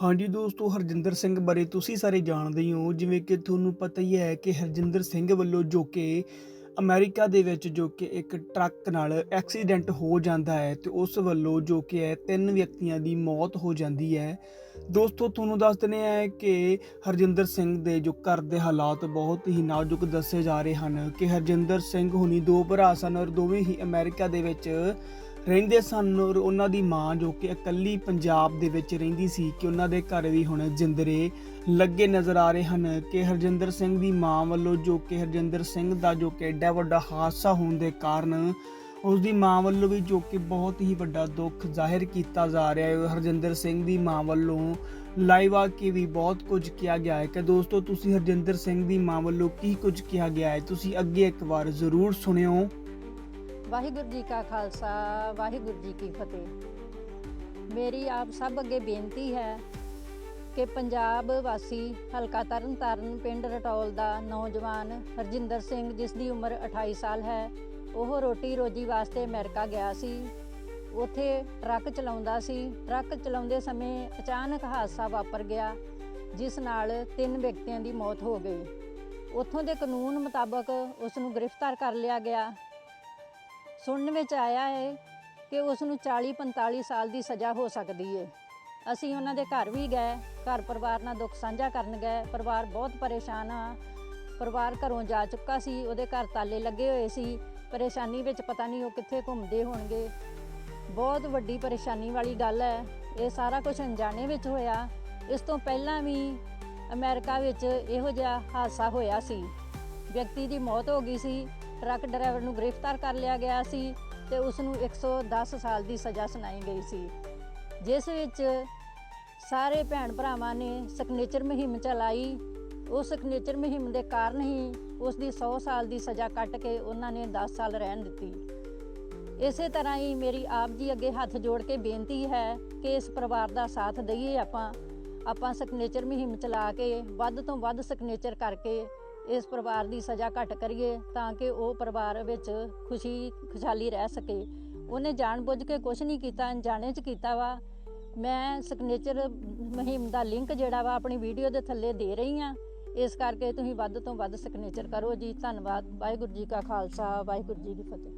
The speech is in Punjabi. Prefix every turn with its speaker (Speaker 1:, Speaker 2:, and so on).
Speaker 1: ਹਾਂਜੀ ਦੋਸਤੋ, ਹਰਜਿੰਦਰ ਸਿੰਘ ਬਾਰੇ ਤੁਸੀਂ ਸਾਰੇ ਜਾਣਦੇ ਹੀ ਹੋ, ਜਿਵੇਂ ਕਿ ਤੁਹਾਨੂੰ ਪਤਾ ਹੀ ਹੈ ਕਿ ਹਰਜਿੰਦਰ ਸਿੰਘ ਵੱਲੋਂ ਜੋ ਕਿ ਅਮਰੀਕਾ ਦੇ ਵਿੱਚ ਜੋ ਕਿ ਇੱਕ ਟਰੱਕ ਨਾਲ ਐਕਸੀਡੈਂਟ ਹੋ ਜਾਂਦਾ ਹੈ ਤੇ ਉਸ ਵੱਲੋਂ ਜੋ ਕਿ ਹੈ ਤਿੰਨ ਵਿਅਕਤੀਆਂ ਦੀ ਮੌਤ ਹੋ ਜਾਂਦੀ ਹੈ। ਦੋਸਤੋ, ਤੁਹਾਨੂੰ ਦੱਸ ਦਿੰਦੇ ਆ ਕਿ ਹਰਜਿੰਦਰ ਸਿੰਘ ਦੇ ਜੋ ਘਰ ਦੇ ਹਾਲਾਤ ਬਹੁਤ ਹੀ ਨਾਜ਼ੁਕ ਦੱਸੇ ਜਾ ਰਹੇ ਹਨ ਕਿ ਹਰਜਿੰਦਰ ਸਿੰਘ ਹੁਣੀ ਦੋ ਭਰਾ ਸਨ ਔਰ ਦੋਵੇਂ ਹੀ ਅਮਰੀਕਾ ਦੇ ਵਿੱਚ ਰਹਿੰਦੇ ਸਨ ਔਰ ਉਹਨਾਂ ਦੀ ਮਾਂ ਜੋ ਕਿ ਇਕੱਲੀ ਪੰਜਾਬ ਦੇ ਵਿੱਚ ਰਹਿੰਦੀ ਸੀ ਕਿ ਉਹਨਾਂ ਦੇ ਘਰ ਵੀ ਹੁਣ ਜਿੰਦਰੇ ਲੱਗੇ ਨਜ਼ਰ ਆ ਰਹੇ ਹਨ ਕਿ ਹਰਜਿੰਦਰ ਸਿੰਘ ਦੀ ਮਾਂ ਵੱਲੋਂ ਜੋ ਕਿ ਹਰਜਿੰਦਰ ਸਿੰਘ ਦਾ ਜੋ ਕਿ ਐਡਾ ਵੱਡਾ ਹਾਦਸਾ ਹੋਣ ਦੇ ਕਾਰਨ ਉਸ ਦੀ ਮਾਂ ਵੱਲੋਂ ਵੀ ਜੋ ਕਿ ਬਹੁਤ ਹੀ ਵੱਡਾ ਦੁੱਖ ਜ਼ਾਹਿਰ ਕੀਤਾ ਜਾ ਰਿਹਾ ਹੈ। ਹਰਜਿੰਦਰ ਸਿੰਘ ਦੀ ਮਾਂ ਵੱਲੋਂ ਲਾਈਵ ਆ ਕੇ ਵੀ ਬਹੁਤ ਕੁਝ ਕਿਹਾ ਗਿਆ ਹੈ ਕਿ ਦੋਸਤੋ, ਤੁਸੀਂ ਹਰਜਿੰਦਰ ਸਿੰਘ ਦੀ ਮਾਂ ਵੱਲੋਂ ਕੀ ਕੁਝ ਕਿਹਾ ਗਿਆ ਹੈ? ਤੁਸੀਂ ਅੱਗੇ ਇੱਕ ਵਾਰ ਜ਼ਰੂਰ ਸੁਣਿਓ।
Speaker 2: ਵਾਹਿਗੁਰੂ ਜੀ ਕਾ ਖਾਲਸਾ, ਵਾਹਿਗੁਰੂ ਜੀ ਕੀ ਫਤਿਹ। ਮੇਰੀ ਆਪ ਸਭ ਅੱਗੇ ਬੇਨਤੀ ਹੈ ਕਿ ਪੰਜਾਬ ਵਾਸੀ ਹਲਕਾ ਤਰਨਤਾਰਨ ਪਿੰਡ ਰਟੌਲ ਦਾ ਨੌਜਵਾਨ ਹਰਜਿੰਦਰ ਸਿੰਘ, ਜਿਸ ਦੀ ਉਮਰ 28 ਸਾਲ ਹੈ, ਉਹ ਰੋਟੀ ਰੋਜੀ ਵਾਸਤੇ ਅਮਰੀਕਾ ਗਿਆ ਸੀ। ਉਥੇ ਟਰੱਕ ਚਲਾਉਂਦਾ ਸੀ। ਟਰੱਕ ਚਲਾਉਂਦੇ ਸਮੇਂ ਅਚਾਨਕ ਹਾਦਸਾ ਵਾਪਰ ਗਿਆ, ਜਿਸ ਨਾਲ ਤਿੰਨ ਵਿਅਕਤੀਆਂ ਦੀ ਮੌਤ ਹੋ ਗਈ। ਉੱਥੋਂ ਦੇ ਕਾਨੂੰਨ ਮੁਤਾਬਕ ਉਸ ਨੂੰ ਗ੍ਰਿਫਤਾਰ ਕਰ ਲਿਆ ਗਿਆ। ਸੁਣਨ ਵਿੱਚ ਆਇਆ ਹੈ ਕਿ ਉਸ ਨੂੰ 40-45 ਸਾਲ ਦੀ ਸਜ਼ਾ ਹੋ ਸਕਦੀ ਹੈ ਅਸੀਂ ਉਹਨਾਂ ਦੇ ਘਰ ਵੀ ਗਏ, ਘਰ ਪਰਿਵਾਰ ਨਾਲ ਦੁੱਖ ਸਾਂਝਾ ਕਰਨ ਗਏ। ਪਰਿਵਾਰ ਬਹੁਤ ਪਰੇਸ਼ਾਨ ਆ। ਪਰਿਵਾਰ ਘਰੋਂ ਜਾ ਚੁੱਕਾ ਸੀ, ਉਹਦੇ ਘਰ ਤਾਲੇ ਲੱਗੇ ਹੋਏ ਸੀ। ਪਰੇਸ਼ਾਨੀ ਵਿੱਚ ਪਤਾ ਨਹੀਂ ਉਹ ਕਿੱਥੇ ਘੁੰਮਦੇ ਹੋਣਗੇ। ਬਹੁਤ ਵੱਡੀ ਪਰੇਸ਼ਾਨੀ ਵਾਲੀ ਗੱਲ ਹੈ। ਇਹ ਸਾਰਾ ਕੁਝ ਅਣਜਾਣੇ ਵਿੱਚ ਹੋਇਆ। ਇਸ ਤੋਂ ਪਹਿਲਾਂ ਵੀ ਅਮਰੀਕਾ ਵਿੱਚ ਇਹੋ ਜਿਹਾ ਹਾਦਸਾ ਹੋਇਆ ਸੀ। ਵਿਅਕਤੀ ਦੀ ਮੌਤ ਹੋ ਗਈ ਸੀ। ਟਰੱਕ ਡਰਾਈਵਰ ਨੂੰ ਗ੍ਰਿਫਤਾਰ ਕਰ ਲਿਆ ਗਿਆ ਸੀ ਤੇ ਉਸ ਨੂੰ 110 ਸਾਲ ਦੀ ਸਜ਼ਾ ਸੁਣਾਈ ਗਈ ਸੀ, ਜਿਸ ਵਿੱਚ ਸਾਰੇ ਭੈਣ ਭਰਾਵਾਂ ਨੇ ਸਿਗਨੇਚਰ ਮੁਹਿੰਮ ਚਲਾਈ। ਉਸ ਸਿਗਨੇਚਰ ਮੁਹਿੰਮ ਦੇ ਕਾਰਨ ਹੀ ਉਸ ਦੀ 100 ਸਾਲ ਦੀ ਸਜ਼ਾ ਕੱਟ ਕੇ ਉਹਨਾਂ ਨੇ 10 ਸਾਲ ਰਹਿਣ ਦਿੱਤੀ। ਇਸੇ ਤਰ੍ਹਾਂ ਹੀ ਮੇਰੀ ਆਪ ਜੀ ਅੱਗੇ ਹੱਥ ਜੋੜ ਕੇ ਬੇਨਤੀ ਹੈ ਕਿ ਇਸ ਪਰਿਵਾਰ ਦਾ ਸਾਥ ਦਈਏ ਆਪਾਂ। ਆਪਾਂ ਸਿਗਨੇਚਰ ਮੁਹਿੰਮ ਚਲਾ ਕੇ ਵੱਧ ਤੋਂ ਵੱਧ ਸਿਗਨੇਚਰ ਕਰਕੇ ਇਸ ਪਰਿਵਾਰ ਦੀ ਸਜ਼ਾ ਘੱਟ ਕਰੀਏ ਤਾਂ ਕਿ ਉਹ ਪਰਿਵਾਰ ਵਿੱਚ ਖੁਸ਼ੀ, ਖੁਸ਼ਹਾਲੀ ਰਹਿ ਸਕੇ। ਉਹਨੇ ਜਾਣਬੁੱਝ ਕੇ ਕੁਝ ਨਹੀਂ ਕੀਤਾ, ਅਣਜਾਣੇ ਚ ਕੀਤਾ ਵਾ। ਮੈਂ ਸਿਗਨੇਚਰ ਮੁਹਿੰਮ ਦਾ ਲਿੰਕ ਜਿਹੜਾ ਵਾ ਆਪਣੀ ਵੀਡੀਓ ਦੇ ਥੱਲੇ ਦੇ ਰਹੀ ਆ ਇਸ ਕਰਕੇ ਤੁਸੀਂ ਵੱਧ ਤੋਂ ਵੱਧ ਸਿਗਨੇਚਰ ਕਰੋ ਜੀ। ਧੰਨਵਾਦ। ਵਾਹਿਗੁਰੂ ਜੀ ਕਾ ਖਾਲਸਾ, ਵਾਹਿਗੁਰੂ ਜੀ ਕੀ ਫਤਿਹ।